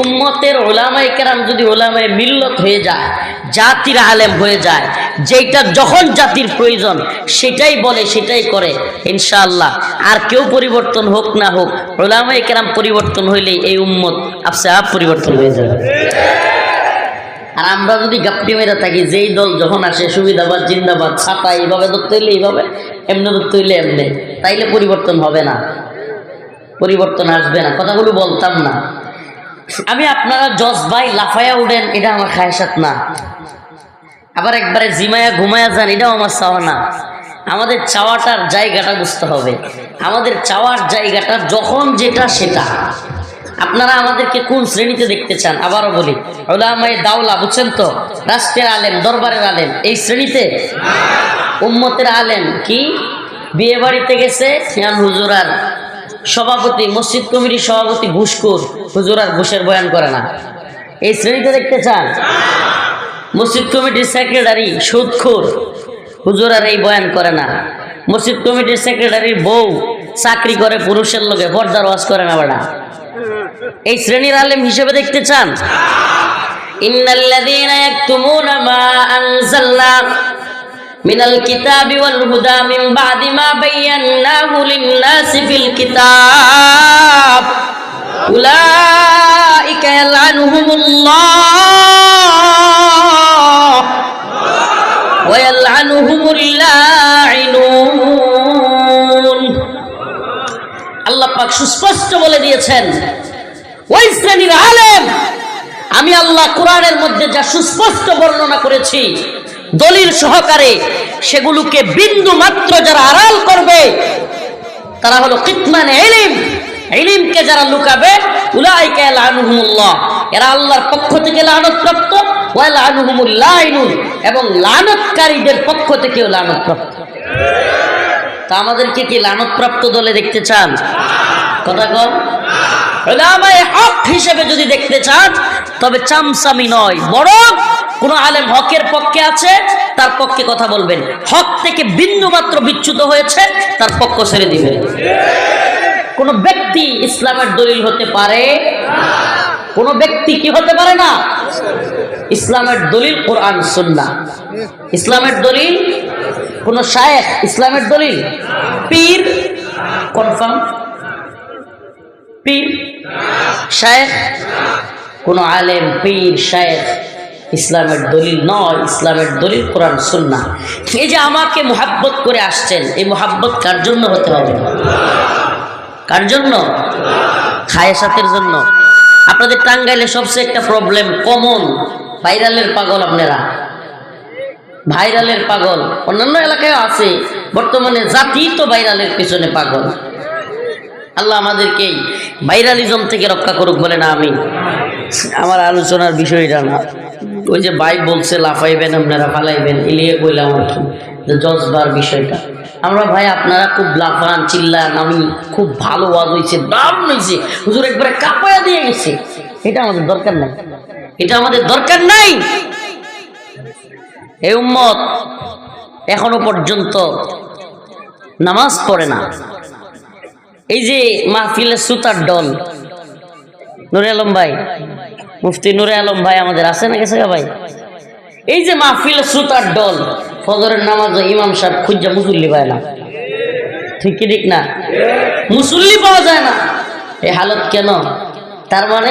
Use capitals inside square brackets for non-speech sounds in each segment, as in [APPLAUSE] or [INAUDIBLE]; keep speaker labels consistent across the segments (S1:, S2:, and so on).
S1: উম্মতের ওলামাই কেরাম যদি ওলামায় মিল্লত হয়ে যায়, জাতির আলেম হয়ে যায় যেটা যখন জাতির প্রয়োজন সেটাই বলে, সেটাই করে, ইনশাআল্লাহ। আর কেউ পরিবর্তন হোক না হোক ওলামাই কেরাম পরিবর্তন হইলে এই উম্মত আপসে আপ পরিবর্তন হয়ে যাবে। আর আমরা যদি গাপ্পি মেরে থাকি, যেই দল যখন আসে, সুবিধাবাদ, জিন্দাবাদ, ছাতা এইভাবে ধরতে হইলে এইভাবে, এমনি ধরতে হইলে এমনি, তাইলে পরিবর্তন হবে না। পরিবর্তন আসবে না, কথাগুলো বলতাম না। আমি আপনারা জজ ভাই লাফায়া উঠেন, এটা আমার খায়সাত না। আবার একবারে জিমায়া ঘুমায়া যান, এটাও আমার চাওয়া না। আমাদের চাওয়াটার জায়গাটা বুঝতে হবে। আমাদের চাওয়ার জায়গাটা যখন যেটা সেটা। আপনারা আমাদেরকে কোন শ্রেণীতে দেখতে চান? আবারও বলি ওলামাই দাওলা, বুঝছেন তো? রাষ্ট্রের আলেম, দরবারের আলেম, এই শ্রেণীতে? উম্মতের আলেম কি? বিয়ে বাড়িতে গেছে ইয়ান হুজুরার সভাপতি, মসজিদ কমিটির সভাপতি ঘুষখোর হুজুরার ঘুষের বয়ান করে না। এই শ্রেণীতে দেখতে চান? মসজিদ কমিটির সেক্রেটারি সুদখোর হুজুরার এই বয়ান করে না। মসজিদ কমিটির সেক্রেটারির বউ চাকরি করে পুরুষের লোকে, পর্দার ওয়াজ করে না বেড়া এই শ্রেণির আলেম হিসেবে দেখতে চান? ইন্নাল্লাযীনা ইয়াকতুমুনা মা আনজালনা মিনাল কিতাবি ওয়াল হুদা মিন বাদি মা বায়্যানাহু লিন-নাসি ফিল কিতাব। উলাইকা ইয়ালআনুহুমুল্লাহ। ওয়া ইয়ালআনুহুমুল লাঈনুন আল্লাহ পাক সুস্পষ্ট বলে দিয়েছেন, ওই শ্রেণির আলেম, আমি আল্লাহ কোরআনের মধ্যে যা সুস্পষ্ট বর্ণনা করেছি দলিল সহকারে সেগুলোকে বিন্দু মাত্র যারা আড়াল করবে, তারা হলো কিতমান এলিম এলিমকে যারা লুকাবে এরা আল্লাহর পক্ষ থেকে লানতপ্রাপ্ত, ওয়া এবং লানতকারীদের পক্ষ থেকেও লানতপ্রাপ্ত। তা আমাদেরকে কি লানতপ্রাপ্ত দলে দেখতে চান? কথা কম হক হিসেবে যদি দেখতে চান, তবে চামচামি নয়, বরং কোন আলেম হকের পক্ষে আছে, তার পক্ষে কথা বলবেন। হক থেকে বিন্দু মাত্র বিচ্যুত হয়েছে, তার পক্ষ ছেড়ে দিবেন। কোন ব্যক্তি ইসলামের দলিল হতে পারে? কোন ব্যক্তি কি হতে পারে না? ইসলামের দলিল কোরআন, সুন্নাহ। ইসলামের দলিল কোন শায়েখ, ইসলামের দলিল? পীর? কনফার্ম পীর? শায়েখ? কোন আলেম, পীর, শায়েখ, ইসলামের দলিল নয়। ইসলামের দলিল কোরআন সুন্না এই যে আমাকে মোহাব্বত করে আসছেন, এই মোহাব্বত কার জন্য হতে হবে? কার জন্য? খায়েসাতের জন্য। আপনাদের টাঙ্গাইলে সবচেয়ে একটা প্রবলেম কমন ভাইরালের পাগল আপনারা। ভাইরালের পাগল। অন্যান্য এলাকায় আছে। বর্তমানে জাতি তো ভাইরালের পেছনে পাগল। আল্লাহ আমাদেরকে ভাইরালিজম থেকে রক্ষা করুক বলে না আমি আমার আলোচনার বিষয়টা না। ওই যে ভাই বলছে, লাফাইবেন, আপনারা ফালাইবেন। এলিয়ে কইলাম আর কি, যে জজবার বিষয়টা। আমরা ভাই, আপনারা খুব লাফান, চিল্লান, আমি খুব ভালো ওয়াজ হয়েছে দারুণ হয়েছে হুজুর একবারে কাপায়া দিয়ে গেছে। এটা আমাদের দরকার নাই। এটা আমাদের দরকার নাই। এই উম্মত, এখনও পর্যন্ত নামাজ পড়ে না। এই যে মাহফিলের সুতার দল, নুরে আলম ভাই, মুফতি নুরে আলম ভাই আমাদের আছে না গেছে ভাই? এই যে মাহফিলের সুতার দল, ফজরের নামাজ ইমাম সাহেব খুঁজা মুসল্লি পায় না। ঠিক কি ঠিক না? মুসল্লি পাওয়া যায় না। এই হালত কেন? তার মানে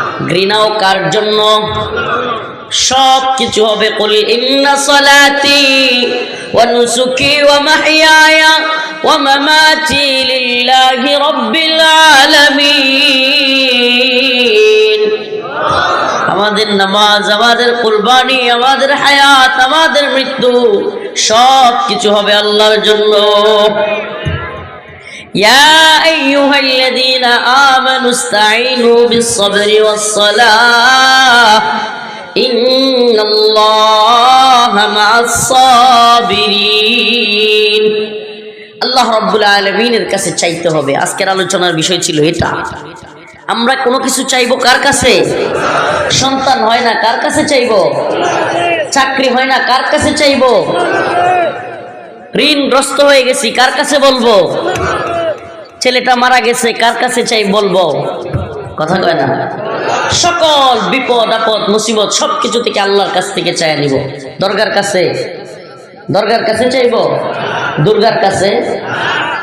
S1: ঘৃণাও কার জন্য? সব কিছু হবে কুল ইন্না সলাতি ওয়া নুসুকি ওয়া মাহইয়ায়া ওয়া মামাতি লিল্লাহি রাব্বিল আলামিন। আমাদের নামাজ, আমাদের কুরবানি, আমাদের হায়াত, আমাদের মৃত্যু, সব কিছু হবে আল্লাহর জন্য। يا أيها الذين آمنوا استعينوا بالصبر والصلاة إن الله مع الصابرين আল্লাহ রব্বুল আলমিনের কাছে চাইতে হবে আজকের আলোচনার বিষয় ছিল এটা আমরা কোনো কিছু চাইবো কার কাছে সন্তান হয় না কার কাছে চাইবো চাকরি হয় না কার কাছে চাইবো ঋণগ্রস্ত হয়ে গেছি কার কাছে বলবো ছেলেটা মারা গেছে কার কাছে চাই বলবো কথা কয় না সকল বিপদ আপদ মুসিবত সব কিছু থেকে আল্লাহর কাছ থেকে চাই নিব দরগার কাছে দরগার কাছে চাইব দুর্গার কাছে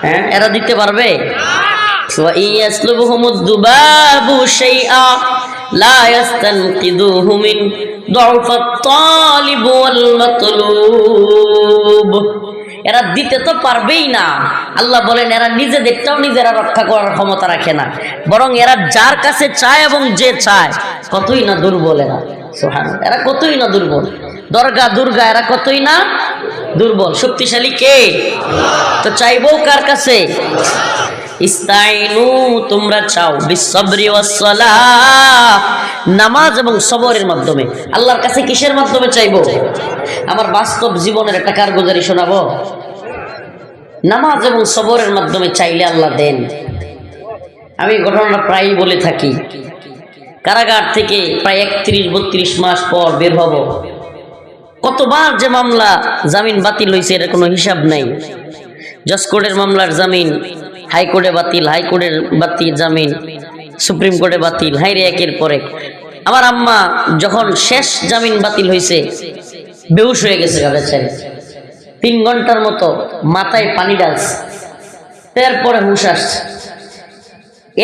S1: হ্যাঁ এরা দিতে পারবে وإن يسلبهم الذباب شيئا لا يستنقذوه من ضعف الطالب والمطلوب এরা দিতে তো পারবেই না। আল্লাহ বলেন, এরা নিজেদেরটাও নিজেরা রক্ষা করার ক্ষমতা রাখে না। বরং এরা যার কাছে চায় এবং যে চায়, কতই না দুর্বল এরা। সোহান এরা কতই না দুর্বল। দর্গা, দুর্গা, এরা কতই না দুর্বল। শক্তিশালী কে? তো চাইব কার কাছে? ইস্তাইনু, তোমরা চাও ওয়াসসালাহ। নামাজ এবং সবরের মাধ্যমে। আল্লাহর কাছে কিসের মাধ্যমে চাইব? আমার বাস্তব জীবনের একটা কারগুজারি শোনাবো? নামাজ এবং সবরের মাধ্যমে চাইলে আল্লাহ দেন। আমি ঘটনাটা প্রায়ই বলে থাকি। কারাগার থেকে প্রায় একত্রিশ, বত্রিশ মাস পর বের হব। কতবার যে মামলা জামিন বাতিল হয়েছে এর কোনো হিসাব নাই। জজ কোর্টের মামলার জামিন হাইকোর্টে বাতিল, হাইকোর্টের বাতিল জামিন, সুপ্রিম কোর্টে বাতিল হাইরে একের পরে আমার আম্মা যখন শেষ জামিন বাতিল হয়েছে বেহুশ হয়ে গেছে বেচারি তিন ঘণ্টার মতো মাথায় পানি ডালছে এরপরে হুশ আসছে।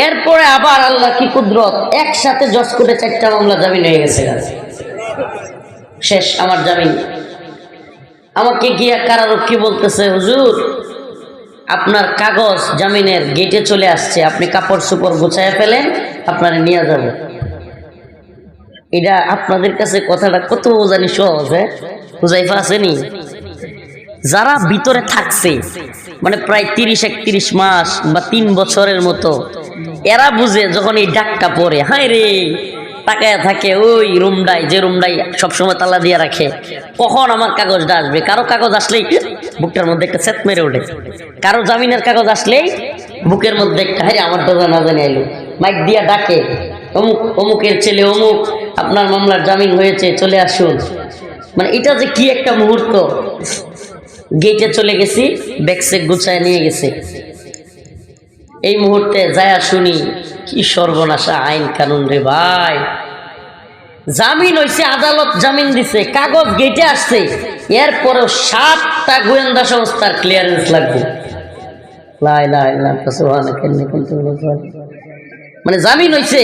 S1: এরপরে আবার আল্লাহ কি কুদরত, একসাথে জজ কোর্টে চারটা মামলা জামিন হয়ে গেছে শেষ আমার জামিন। আমাকে গিয়া কারারক্ষী বলতেছে, হুজুর আপনার কাগজ জামিনের গেটে চলে আসছে, আপনি কাপড় চোপড় গুছায় ফেলেন, আপনারা নিয়ে যাবে। এটা আপনাদের কাছে কথাটা কত জানি সহজ হ্যাঁ? হুজাইফা আসেনি যারা ভিতরে থাকছে মানে প্রায় তিরিশ, একত্রিশ মাস বা তিন বছরের মতো, এরা বুঝে যখন এই ডাকটা পড়ে, হায় রে! তাকায় থাকে ওই রুমডাই যে রুমডাই সবসময় তালা দিয়ে রাখে। কখন আমার কাগজটা আসবে? কারও কাগজ আসলেই বুকটার মধ্যে একটা সেট মেরে ওঠে। কারও জামিনের কাগজ আসলেই বুকের মধ্যে একটা হারে আমার তো না জানি আইলো। মাইক দিয়া ডাকে, অমুক, অমুকের ছেলে, অমুক, আপনার মামলার জামিন হয়েছে, চলে আসুন। মানে এটা যে কি একটা মুহূর্ত। গেটে চলে গেছি ব্যাগসেক গুছায় নিয়ে গেছে। এই মুহূর্তে যায়া শুনি, কি সর্বনাশা আইন কানুন রে ভাই। জামিন হইছে, আদালত জামিন দিছে, কাগজ গেটে আসছে, এরপরেও সাতটা গোয়েন্দা সংস্থার ক্লিয়ারেন্স লাগবে। মানে জামিন হইছে,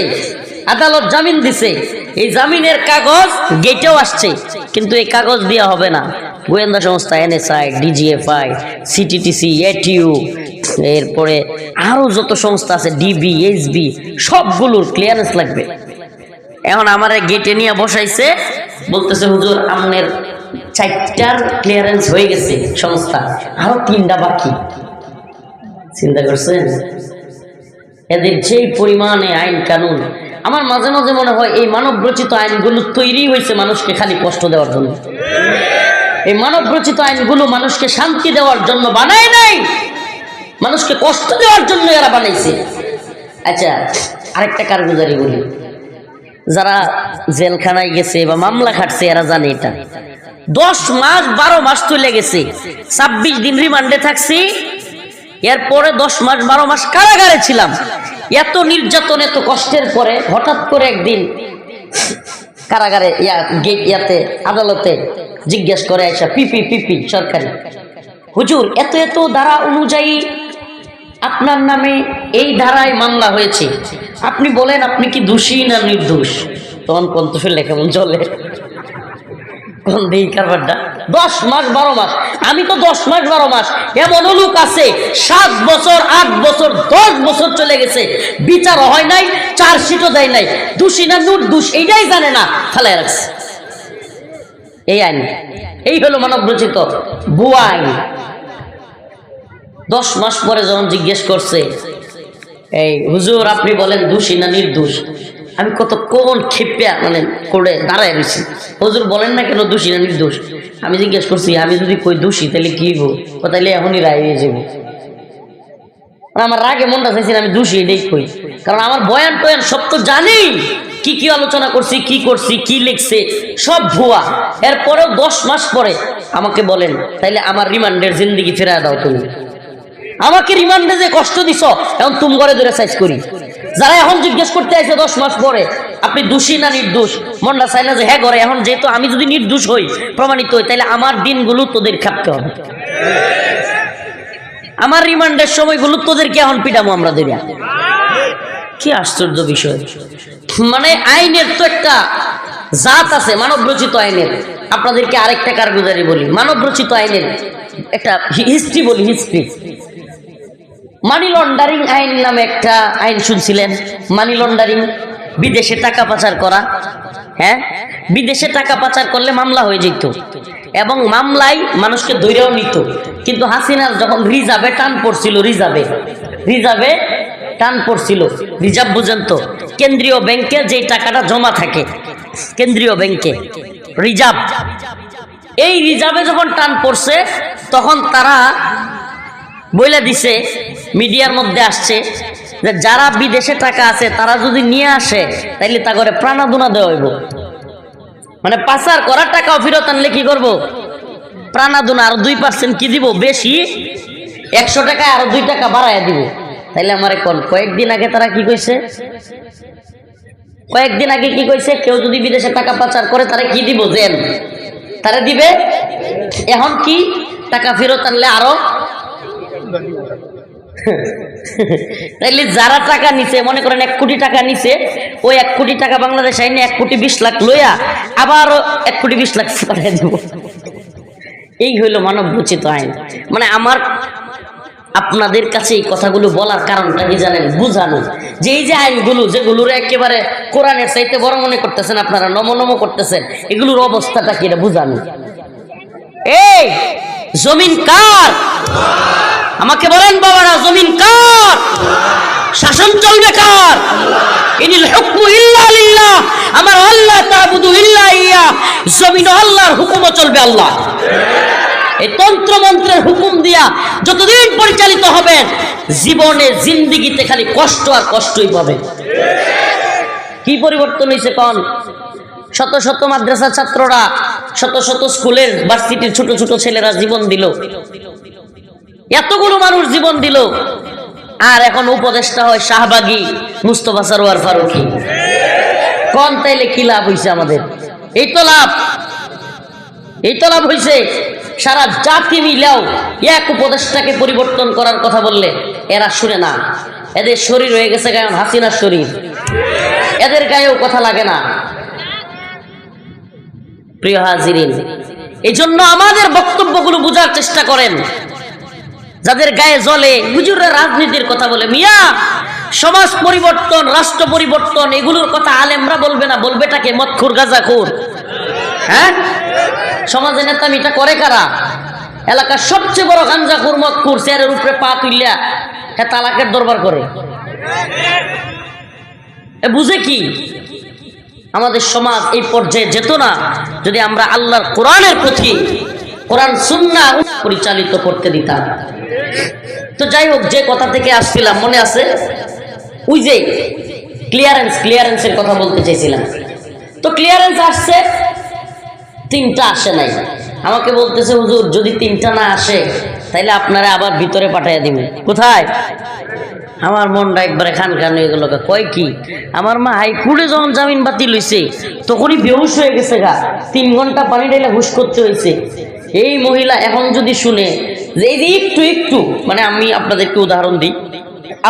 S1: আদালত জামিন দিছে, এই জামিনের কাগজ গেটেও আসছে, কিন্তু এই কাগজ দেওয়া হবে না। গোয়েন্দা সংস্থা, এনএসআই, ডিজিএফআই, সিটিটিসি, এটিইউ এরপরে আরও যত সংস্থা আছে ডিবি এইচবি সবগুলোর ক্লিয়ারেন্স লাগবে। এখন আমার গেটে নিয়ে বসাইছে, বলতেছে, হুজুর আমনের চারটার ক্লিয়ারেন্স হয়ে গেছে সংস্থা, আরও তিনটা বাকি। চিন্তা করছেন? এদের যেই পরিমাণে আইন কানুন, আমার মাঝে মাঝে মনে হয় এই মানব রচিত আইনগুলো তৈরি হয়েছে মানুষকে খালি কষ্ট দেওয়ার জন্য। এই মানব রচিত আইনগুলো মানুষকে শান্তি দেওয়ার জন্য বানায় নাই মানুষকে কষ্ট দেওয়ার জন্য এরা বানাইছে। আচ্ছা আরেকটা কারগুজারি বলি। যারা জেলখানায় গেছে বা মামলা খাটছে, এরা জানে এটা। দশ মাস, বারো মাস চলে গেছে। ছাব্বিশ দিন রিমান্ডে থাকছি। এরপরে দশ মাস, বারো মাস কারাগারে ছিলাম। এত নির্যাতন, এত কষ্টের পরে হঠাৎ করে একদিন কারাগারে গেট ইয়াতে, আদালতে জিজ্ঞেস করে আইসা পিপি পিপি, সরকারি। হুজুর, এত এত ধারা অনুযায়ী আপনার নামে এই ধারায় মামলা হয়েছে। আপনি বলেন, আপনি কি দোষী না নির্দোষ? তখন কন্তফেলে কেমন চলে। কোন দিই কারবারটা? দশ মাস, বারো মাস। আমি তো দশ মাস, বারো মাস। এমন লোক আছে, সাত বছর, আট বছর, দশ বছর চলে গেছে। বিচার হয় নাই, চার্জশিটও দেয় নাই। দোষী না নির্দোষ, এইটাই জানে না। ফেলে রাখছে। এই আইন। এই হলো মানব রচিত বুয়া আইন। দশ মাস পরে যখন জিজ্ঞেস করছে, এই হুজুর, আপনি বলেন দোষী না নির্দোষ? আমি কত কোন ক্ষেপিয়া মানে করে দাঁড়ায় রয়েছি। হুজুর বলেন না কেন দোষী না নির্দোষ? আমি জিজ্ঞেস করছি, আমি যদি কই দোষী, তাহলে কি হব তাহলে এখনই রায় হয়ে যাব আমার রাগে মনটা চাইছি আমি দোষী এটাই কই। কারণ আমার বয়ান টয়ান সব তো জানি। কি কি আলোচনা করছি, কি করছি, কি লিখছে, সব ভুয়া। এরপরেও দশ মাস পরে আমাকে বলেন তাইলে আমার রিমান্ডের জিন্দিগি ফেরায় দাও তুমি। আমাকে রিমান্ডে যে কষ্ট দিছ, এখন তুম করে ধরে সাইজ করি। যারা এখন জিজ্ঞেস করতে আছে দশ মাস পরে, আপনি দোষী না নির্দোষ? মনটা চাই না যে হ্যাঁ করে এখন যেহেতু আমি যদি নির্দোষ হই, প্রমাণিত হই তাহলে আমার দিনগুলো তোদের খাপতে হবে। আমার রিমান্ডের সময়গুলো তোদেরকে এখন পিটামো আমরা দেবে কি আশ্চর্য বিষয়। মানে আইনের তো একটা জাত আছে মানব রচিত আইনের। আপনাদেরকে আরেকটা কারগুজারি বলি। মানব রচিত আইনের একটা হিস্ট্রি বলি, হিস্ট্রি। মানি লন্ডারিং আইন নামে একটা আইন শুনছিলেন? মানি লন্ডারিং বিদেশে টাকা পাচার করা। হ্যাঁ? বিদেশে টাকা পাচার করলে মামলা হয়ে যেত। এবং মামলায় মানুষকে ধৈর্যও নিত। কিন্তু হাসিনার যখন রিজার্ভে টান পড়ছিল, রিজার্ভে রিজার্ভে টান পড়ছিল, রিজার্ভ বুঝেন তো কেন্দ্রীয় ব্যাংকে যে টাকাটা জমা থাকে, কেন্দ্রীয় ব্যাংকে, রিজার্ভ, এই রিজার্ভে যখন টান পড়ছে, তখন তারা বইলে দিছে মিডিয়ার মধ্যে আসছে যে যারা বিদেশে টাকা আছে, তারা যদি নিয়ে আসে, তাইলে তা করে প্রাণাদুনা দেওয়া হইব। মানে পাচার করার টাকাও ফেরত আনলে কি করব? প্রাণাদুনা আর দুই পার্সেন্ট কি দিব? বেশি একশো টাকায় আরও দুই টাকা বাড়াইয়া দিব। তাইলে আমার এখন কয়েকদিন আগে তারা কি কইছে? কয়েকদিন আগে কি কইছে? কেউ যদি বিদেশে টাকা পাচার করে, তারা কি দিব? জেল। তারা দিবে? এখন কি? টাকা ফেরত আনলে আরও [LAUGHS] তাইলে যারা টাকা নিছে, মনে করেন এক কোটি টাকা নিছে, ওই এক কোটি টাকা বাংলাদেশ আইনে এক কোটি বিশ লাখ লইয়া আবারও এক কোটি বিশ লাখ পাঠিয়ে দেব। এই হইল মানব রচিত আইন। মানে আমার, আপনাদের কাছে এই কথাগুলো বলার কারণটা কি জানেন? বুঝানো। যে এই যে আইনগুলো, যেগুলোর একেবারে কোরআনের চাইতে বড় মনে করতেছেন আপনারা নম নম করতেছেন, এগুলোর অবস্থাটা কি এটা বুঝানো? এই, জমিন কার? আমাকে বলেন, বাবারা, জমিন কার? শাসন চলবে কার? আমার আল্লাহ জমিন আল্লাহর হুকুমও চলবে আল্লাহ। এই তন্ত্র মন্ত্রের হুকুম দিয়া যতদিন পরিচালিত হবেন, জীবনে জিন্দিগিতে খালি কষ্ট আর কষ্টই পাবে কি পরিবর্তন হয়েছে কন শত শত মাদ্রাসা ছাত্ররা, শত শত স্কুলের, ভার্সিটির ছোট ছোট ছেলেরা জীবন দিল। এতগুলো মানুষ জীবন দিল। আর এখন উপদেষ্টা হয় শাহবাগী মুস্তফা সরোয়ার ফারুকি। কন তাইলে কি লাভ হয়েছে আমাদের? এই তো লাভ। এই তো লাভ হয়েছে সারা জাতি মিলেও এক উপদেশটাকে পরিবর্তন করার কথা বললে এরা শুনে না। এদের শরীর হয়ে গেছে গায়ন হাসিনার শরীর। এদের গায়েও কথা লাগে না। প্রিয় হাজিরিন এই জন্য আমাদের বক্তব্যগুলো বোঝার চেষ্টা করেন। যাদের গায়ে জ্বলে হুজুররা রাজনীতির কথা বলে, মিয়া, সমাজ পরিবর্তন, রাষ্ট্র পরিবর্তন, এগুলোর কথা আলেমরা বলবে না, বলবে বলবেটাকে মৎখুর, গাজাখুর। হ্যাঁ? সমাজে নেতা মিটা করে কারা? এলাকার সবচেয়ে বড় গাঞ্জাখুর মৎখুর, চেয়ারের উপরে পা তুললিয়া হ্যাঁ তালাকের দরবার করে। বুঝে কি? আমাদের সমাজ এই পর্যায়ে যেত না, যদি আমরা আল্লাহর কোরআনের প্রতি কোরআন সুন্না পরিচালিত করতে দিতাম। তো যাই হোক, যে কথা থেকে আসছিলাম, মনে আছে? ওই যে ক্লিয়ারেন্স ক্লিয়ারেন্সের কথা বলতে চাইছিলাম। তো ক্লিয়ারেন্স আসছে, তিনটা আসে নাই। আমাকে বলতেছে, হুজুর, যদি তিনটা না আসে, তাইলে আপনারা আবার ভিতরে পাঠাইয়া দিবেন কোথায়? আমার মনটা একবারে খান খান হয়ে গেল কয় কি? আমার মা হাইকোর্টে যখন জামিন বাতিল হয়েছে তখনই বেহুশ হয়ে গেছে গা। তিন ঘণ্টা পানি ঢেলে হুশ করতে হয়েছে এই মহিলা এখন যদি শুনে যে এই যে একটু একটু মানে আমি আপনাদেরকে উদাহরণ দিই।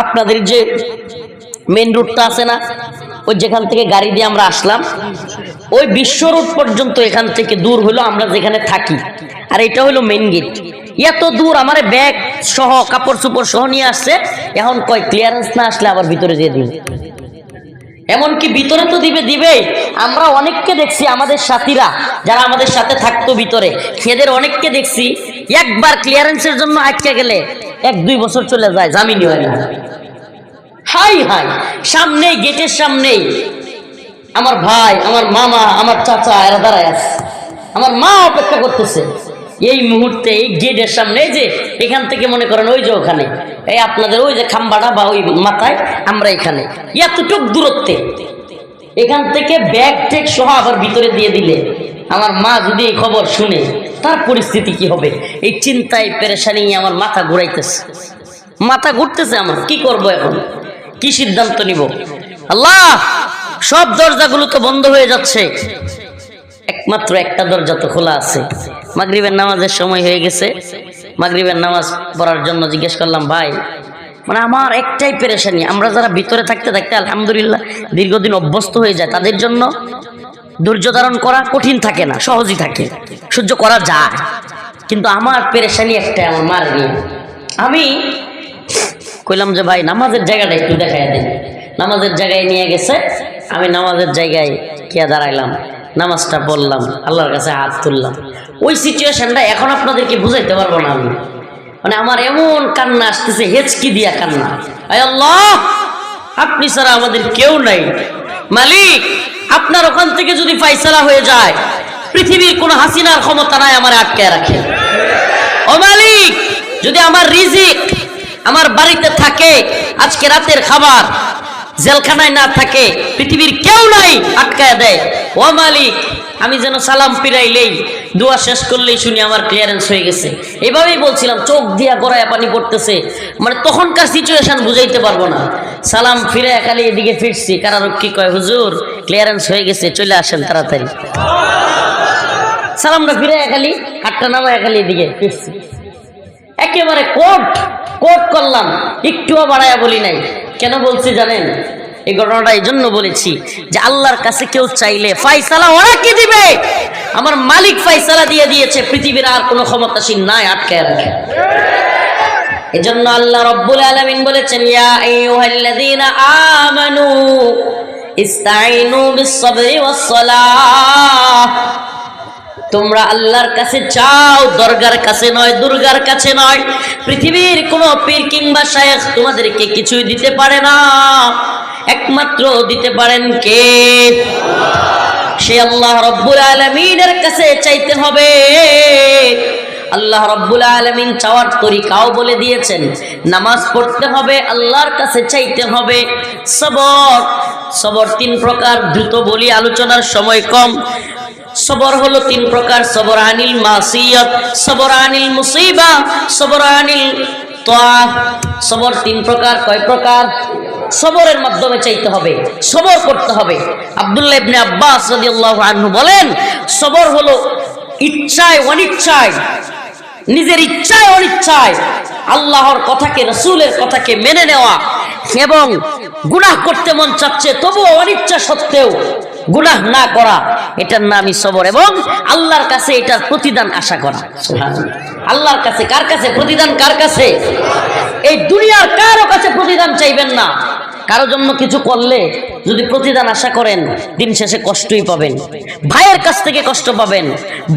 S1: আপনাদের যে মেন রুটটা আছে না, ওই যেখান থেকে গাড়ি দিয়ে আমরা আসলাম, ওই বিশ্ব রোড পর্যন্ত এখান থেকে দূর হলো আমরা যেখানে থাকি। আর এটা হলো মেন গেট এত দূর আমার ব্যাগ সহ কাপড় চোপড় সহ নিয়ে আসছে, এখন কয় ক্লিয়ারেন্স না আসলে আবার ভিতরে দিয়ে দিন এমনকি ভিতরে তো দিবে দিবে আমরা অনেককে দেখছি আমাদের সাথীরা, যারা আমাদের সাথে থাকতো ভিতরে। এদের অনেককে দেখছি, একবার ক্লিয়ারেন্সের জন্য আটকে গেলে এক দুই বছর চলে যায়, জামিনই হয় হাই হাই, সামনেই, গেটের সামনেই। আমার ভাই, আমার মামা, আমার চাচা, এরা দাঁড়ায় আছে। আমার মা অপেক্ষা করতেছে। এই মুহূর্তে এই গেটের সামনে, এই যে এখান থেকে মনে করেন ওই যে ওখানে, এই আপনাদের ওই যে খাম্বাটা বা ওই মাথায় আমরা এখানে। এতটুক দূরত্বে এখান থেকে ব্যাগ টেক সহ আবার ভিতরে দিয়ে দিলে। আমার মা যদি এই খবর শুনে, তার পরিস্থিতি কি হবে? এই চিন্তায় পেরেশানি আমার মাথা ঘুরাইতেছে। মাথা ঘুরতেছে আমার, কি করব এখন? কি সিদ্ধান্ত নিব? আল্লাহ, সব দরজাগুলো তো বন্ধ হয়ে যাচ্ছে। একমাত্র একটা দরজা তো খোলা আছে। মাগরিবের নামাজের সময় হয়ে গেছে। মাগরিবের নামাজ পড়ার জন্য জিজ্ঞেস করলাম, ভাই মানে আমার একটাই পেরেশানি, আমরা যারা ভিতরে থাকতে থাকতে আলহামদুলিল্লাহ দীর্ঘদিন অভ্যস্ত হয়ে যায়, তাদের জন্য ধৈর্য ধারণ করা কঠিন থাকে না, সহজই থাকে, সহ্য করা যায়। কিন্তু আমার পেরেশানি একটাই, আমার মার নিয়ে। আমি কইলাম যে, ভাই, নামাজের জায়গাটা একটু দেখাই দেন। নামাজের জায়গায় নিয়ে গেছে, আমি নামাজের জায়গায় কিয়া দাঁড়াইলাম। নামাজটা পড়লাম আল্লাহর কাছে হাত তুললাম। ওই সিচুয়েশনটা এখন আপনাদেরকে বুঝাইতে পারব না আমি। মানে আমার এমন কান্না আসতেছে, হেচকি দিয়া কান্না। আয় আল্লাহ, আপনি ছাড়া আমাদের কেউ নাই। মালিক, আপনার ওখান থেকে যদি ফাইসালা হয়ে যায়, পৃথিবীর কোনো হাসিনার ক্ষমতা নাই আমার আটকায় রাখে। ও মালিক, যদি আমার রিজিক আমার বাড়িতে থাকে, আজকে রাতের খাবার জেলখানায় না থাকে, পৃথিবীর কেউ নাই আটকায় দেয়। ও মালিক, আমি যেন সালাম ফিরাইলেই, দোয়া শেষ করলেই শুনি আমার ক্লিয়ারেন্স হয়ে গেছে। এভাবেই বলছিলাম, চোখ দিয়া গড়ায় পানি পড়তেছে। মানে তখনকার সিচুয়েশন বুঝাইতে পারব না। সালাম ফিরে খালি এদিকে ফিরছি, কারারক্ষী কয়, হুজুর ক্লিয়ারেন্স হয়ে গেছে, চলে আসেন তাড়াতাড়ি। সালামটা ফিরে খালি, হাতটা নামায় খালি এদিকে ফিরছি। একেবারে কোট। কোট করলাম, একটুও বাড়াইয়া বলি নাই। কেন বলছি জানেন? এই ঘটনাটা এই জন্য বলেছি যে আল্লাহর কাছে কেউ চাইলে ফাইসালা ওরা কি দিবে? আমার মালিক ফাইসালা দিয়ে দিয়েছে, পৃথিবীর আর কোনো ক্ষমতাসীন নাই আটকায় রাখে। এজন্য আল্লাহ রব্বুল আলামিন বলেছেন, ইয়া আমানু তোমরা আল্লাহর কাছে চাও, দরগার কাছে নয়, দুর্গার কাছে নয়। পৃথিবীর কোনো পীর কিংবা শায়েখ তোমাদেরকে কিছুই দিতে পারে না। একমাত্র দিতে পারেন কে? সে আল্লাহ রব্বুল আলমিনের কাছে চাইতে হবে। আল্লাহ রব্বুল আলমিন চাওয়ার তরিকাও বলে দিয়েছেন, নামাজ পড়তে হবে, আল্লাহর কাছে চাইতে হবে। সবর সবর তিন প্রকার, দ্রুত বলি, আলোচনার সময় কম। সবর হলো তিন প্রকার, সবর আনিল মাসিয়ত, সবর আনিল মুসিবা, সবর আনিল সবর তিন প্রকার, কয় প্রকার? সবরের মাধ্যমে চাইতে হবে, সবর করতে হবে। আব্দুল্লাহ ইবনে আব্বাস রাদিয়াল্লাহু আনহু বলেন, সবর হলো ইচ্ছায় অনিচ্ছায়, নিজের ইচ্ছায় অনিচ্ছায় আল্লাহর কথাকে, রসুলের কথাকে মেনে নেওয়া এবং গুনাহ করতে মন চাচ্ছে, তবুও অনিচ্ছা সত্ত্বেও গুনাহ না করা, এটার নামই সবর এবং আল্লাহর কাছে এটার প্রতিদান আশা করা। আল্লাহর কাছে কার কাছে প্রতিদান, কার কাছে? এই দুনিয়ার কারও কাছে প্রতিদান চাইবেন না। কারও জন্য কিছু করলে যদি প্রতিদান আশা করেন, দিন শেষে কষ্টই পাবেন। ভাইয়ের কাছ থেকে কষ্ট পাবেন,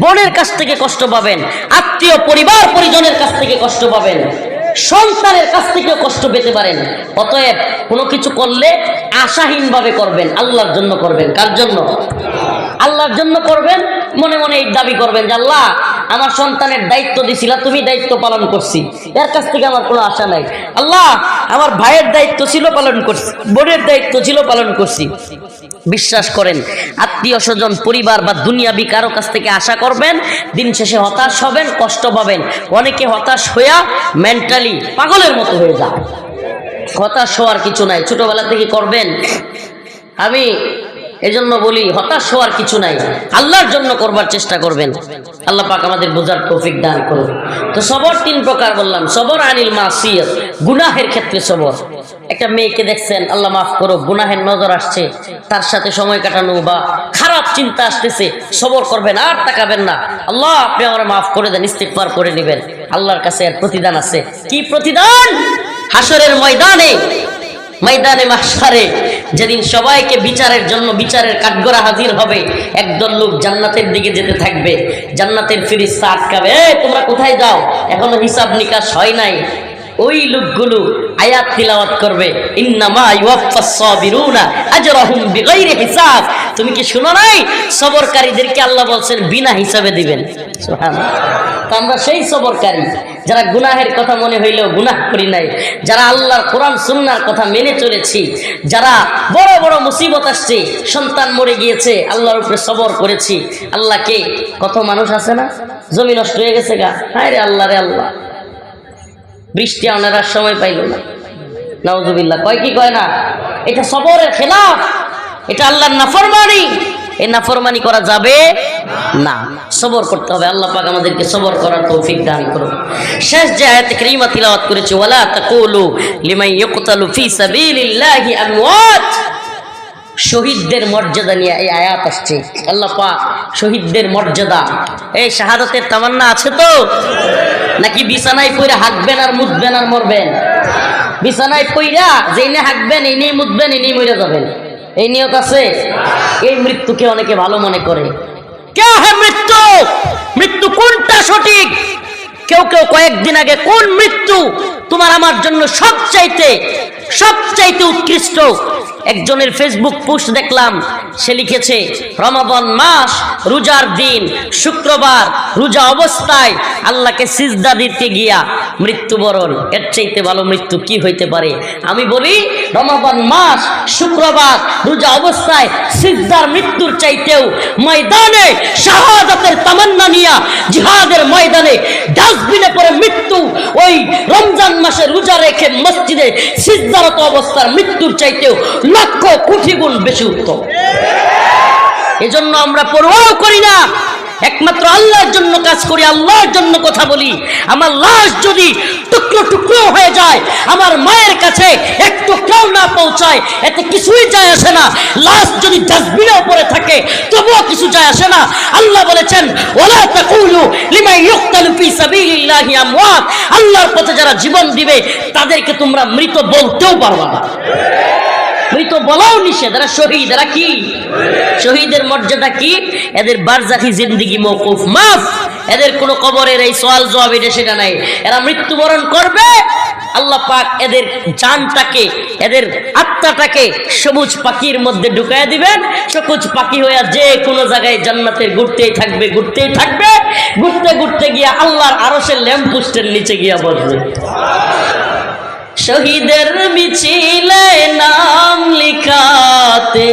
S1: বোনের কাছ থেকে কষ্ট পাবেন, আত্মীয় পরিবার পরিজনের কাছ থেকে কষ্ট পাবেন। সন্তানের কাছ থেকেও কষ্ট পেতে পারেন। অতএব কোনো কিছু করলে আশাহীনভাবে করবেন, আল্লাহর জন্য করবেন। কার জন্য? আল্লাহর জন্য করবেন, মনে মনে এই দাবি করবেন যে, আল্লাহ আমার সন্তানের দায়িত্ব দিছিলা তুমি দায়িত্ব পালন করছি। এর কাছ থেকে আমার কোনো আশা নাই। আল্লাহ, আমার ভাইয়ের দায়িত্ব ছিল পালন করছি, বোনের দায়িত্ব ছিল পালন করছি। বিশ্বাস করেন, আত্মীয় স্বজন, পরিবার বা দুনিয়াবি কারও কাছ থেকে আশা করবেন, দিন শেষে হতাশ হবেন, কষ্ট পাবেন। অনেকে হতাশ হইয়া মেন্টালি পাগলের মতো হয়ে যায়। হতাশ হওয়ার কিছু নাই, ছোটবেলা থেকে করবেন। আমি এজন্য বলি, হতাশ হওয়ার কিছু নাই। আল্লাহর জন্য করবার চেষ্টা করবেন। আল্লাহ পাক আমাদের বোঝার তৌফিক দান করুন। তো সবর তিন প্রকার বললাম। সবর আনিল মাসিয়ত, গুনাহের ক্ষেত্রে সবর। একটা মেয়েকে দেখছেন, আল্লাহ মাফ করো গুনাহের নজর আসছে। তার সাথে সময় কাটানো বা খারাপ চিন্তা আসতেছে, সবর করবেন, আর তাকাবেন না। আল্লাহ, আপনি আমার মাফ করে দেন ইস্তিকবার করে নেবেন আল্লাহর কাছে এর প্রতিদান আছে। কি প্রতিদান? হাসরের ময়দানে ময়দানে মাসারে যেদিন সবাইকে বিচারের জন্য বিচারের কাঠগড়া হাজির হবে, একদল লোক জান্নাতের দিকে যেতে থাকবে। জান্নাতের ফিরিস্তা আটকাবে এ তোমরা কোথায় যাও? এখনও হিসাব নিকাশ হয় নাই। ওই লোকগুলো আয়াত তিলাওয়াত করবে ইউয়াফাস সাবিরুনা আজরাহুম বিগাইরি হিসাব। তুমি কি শুনো নাই? সবরকারীদেরকে আল্লাহ বলছেন, বিনা হিসাবে দিবেন। তো আমরা সেই সবরকারী, যারা গুনাহের কথা মনে হইলেও গুনাহ করি নাই, যারা আল্লাহর কোরআন সুন্নার কথা মেনে চলেছি, যারা বড় বড় মুসিবত আসছে, সন্তান মরে গিয়েছে, আল্লাহর উপরে সবর করেছি, আল্লাহকে কত মানুষ আছে না? জমি নষ্ট হয়ে গেছে গা? হায় রে আল্লাহ রে আল্লাহ। বৃষ্টি আনার সময় পাইল না। নওয়াজুবিল্লাহ কয় কি কয় না? এটা সবরের খেলাফ। এটা আল্লাহর নাফরমানি। এই নাফরমানি করা যাবে না। সবর করতে হবে। আল্লাহ পাক আমাদেরকে সবর করার তৌফিক দান করুন। শেষ যে আয়াত কারীমা তিলাওয়াত করেছে, ওয়ালা তাকুলু লিমান ইয়াকতালু ফি সাবিলিল্লাহি আমওয়াত। শহীদদের মর্যাদা নিয়ে এই আয়াত আসছে। আল্লাহ পাক শহীদদের মর্যাদা। এই শাহাদাতের তামান্না আছে তো? নাকি বিছানায় পড়ে হাঁকবেন আর মুদবেন আর মরবেন? বিছানায় পইরা যেইনে হাঁকবেন এই নিয়ে মুতবেন এই নিয়ে মরে যাবেন। এই নিয়ত আছে? এই মৃত্যুকে অনেকে ভালো মনে করে। কে হে মৃত্যু মৃত্যু কোনটা সঠিক? কেউ কেউ কয়েকদিন আগে, কোন মৃত্যু তোমার আমার জন্য সবচাইতে সবচাইতে উৎকৃষ্ট? একজনের ফেসবুক পোস্ট দেখলাম, সে লিখেছে রমাবন মাস, রোজার দিন, শুক্রবার, রোজা অবস্থায় আল্লাহকে সিজদা দিতে গিয়া মৃত্যুবরণ। এর চাইতে ভালো মৃত্যু কি হইতে পারে? আমি বলি রমাবন মাস, শুক্রবার, রোজা অবস্থায় সিজদার মৃত্যুর চাইতেও ময়দানে শাহাদাতের তামান্না নিয়া জিহাদের ময়দানে ডাস্টবিনে পড়ে মৃত্যু, ওই রমজান মাসে রোজা রেখে মসজিদে সিজদারত অবস্থার মৃত্যুর চাইতেও লক্ষ কোটি গুণ বেশি উত্তম। এজন্য আমরা পরোয়াও করি না। একমাত্র আল্লাহর জন্য কাজ করি, আল্লাহর জন্য কথা বলি। আমার লাশ যদি টুকরো টুকরো হয়ে যায়, আমার মায়ের কাছে এক টুকরাও না পৌঁছায়, এতে কিছুই যায় আসে না। লাশ যদি ডাস্টবিনের উপরে থাকে, তবুও কিছু যায় আসে না। আল্লাহ বলেছেন ওলা আমওয়াত। আল্লাহর পথে যারা জীবন দিবে, তাদেরকে তোমরা মৃত বলতেও পারবা না। মৃত বলাও নিষেধ। এরা শহীদ, এরা কি? শহীদের মর্যাদা কি? এদের বারজাখি জিন্দিগি মৌকুফ মাফ! এদের কোনো কবরের এই সওয়াল জবাব এটা সেটা নাই। এরা মৃত্যুবরণ করবে। আল্লাহ পাক এদের জানটাকে, এদের আত্মাটাকে সবুজ পাখির মধ্যে ঢুকায় দিবেন। সবুজ পাখি হয়ে যে কোনো জায়গায় জান্নাতের ঘুরতেই থাকবে ঘুরতেই থাকবে। ঘুরতে ঘুরতে গিয়া আল্লাহর আরশের ল্যাম্প পোস্টের নিচে গিয়া বসবে। শহীদের মিছিলে নাম লিখাতে,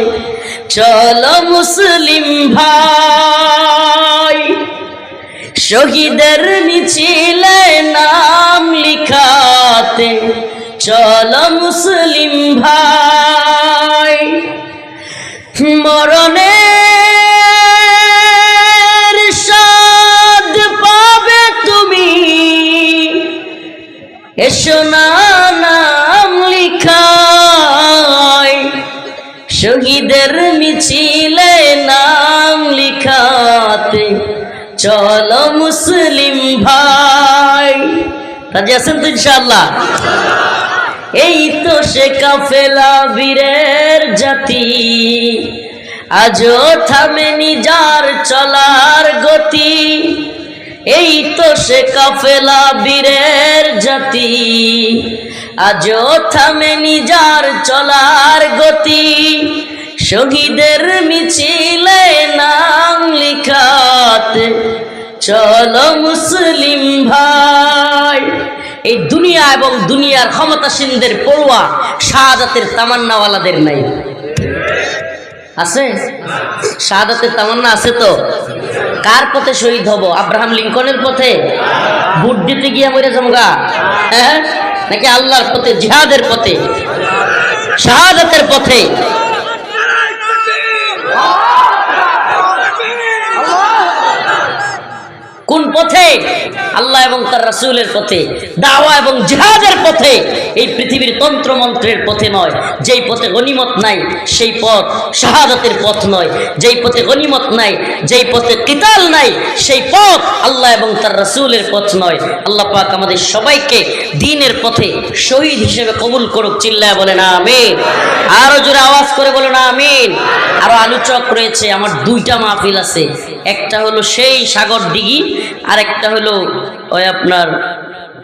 S1: চলো মুসলিম ভাই। শহীদের মিছিলে নাম লিখাতে, চলো মুসলিম ভাই। মরণে পাবে তুমি। এসো চলো মুসলিম ভাই। রাজি আছেন তো ইনশাআল্লাহ? এই তো সে কাফেলা বীরের জাতি। আজও থামেনি যার চলার গতি। এই তো সে কাফেলা বীরের জাতি। আজও থামেনি যার চলার গতি। শহীদের মিছিলে নাম লিখাতে, চলো মুসলিম ভাই। এই দুনিয়া এবং দুনিয়ার ক্ষমতাসীনদের পড়ুয়া, শাহাদাতের তামান্নাওয়ালাদের নাই। আছে? শাহাদাতের তামান্না আছে তো? কার পথে শহীদ হব? আব্রাহাম লিঙ্কনের পথে? ভোট দিতে গিয়া মরে জমগা হ্যাঁ? নাকি আল্লাহর পথে, জিহাদের পথে? শাহাদাতের পথে? কোন পথে? আল্লাহ এবং তার রাসূলের পথে, দাওয়া এবং জিহাদের পথে। এই পৃথিবীর তন্ত্র মন্ত্রের পথে নয়, যেই পথে গনিমত নাই, সেই পথ শাহাদাতের পথ নয়। যেই পথে গনিমত নাই, যেই পথে কিতাল নাই, সেই পথ আল্লাহ এবং তার রাসূলের পথ নয়। আল্লাহ পাক আমাদের সবাইকে দিনের পথে শহীদ হিসেবে কবুল করুক, চিল্লায় বলে না আমিন। আরও জোরে আওয়াজ করে বলে না আমিন। আরও আলোচক রয়েছে, আমার দুইটা মাহফিল আছে। একটা হলো সেই সাগর দিঘি আর একটা হলো ওই আপনার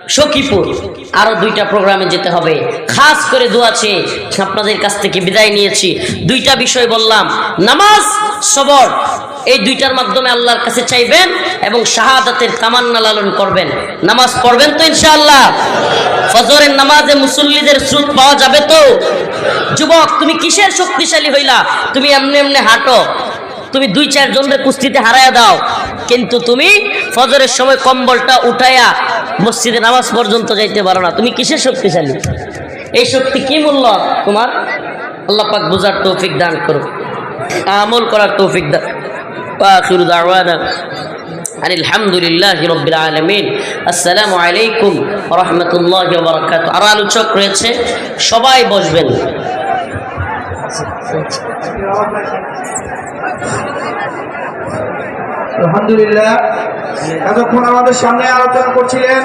S1: সখীপুর। আরও দুইটা প্রোগ্রামে যেতে হবে। খাস করে দোয়াছে আপনাদের কাছ থেকে বিদায় নিয়েছি। দুইটা বিষয় বললাম। নামাজ, সবর, এই দুইটার মাধ্যমে আল্লাহর কাছে চাইবেন এবং শাহাদাতের তামান্না লালন করবেন। নামাজ পড়বেন তো ইনশাআল্লাহ? ফজরের নামাজে মুসল্লিদের স্রোত পাওয়া যাবে তো? যুবক, তুমি কিসের শক্তিশালী হইলা? তুমি এমনি এমনি হাঁটো। তুমি দুই চার জনের কুস্তিতে হারায়া দাও। কিন্তু তুমি ফজরের সময় কম্বলটা উঠাইয়া মসজিদে নামাজ পর্যন্ত যাইতে পারো না। তুমি কিসের শক্তিশালী? এই শক্তি কি মূল্য? তোমার আল্লাহ পাক বুঝার তৌফিক দান করো আমল করার তৌফিক দান। আখিরু দাওয়ানা আর আলহামদুলিল্লাহ রব্বিল আলমিন। আসসালামু আলাইকুম রহমতুল্লাহ বরকাত আর আলোচক রয়েছে, সবাই বসবেন।
S2: আলহামদুলিল্লাহ। এতক্ষণ আমাদের সামনে আলোচনা করছিলেন।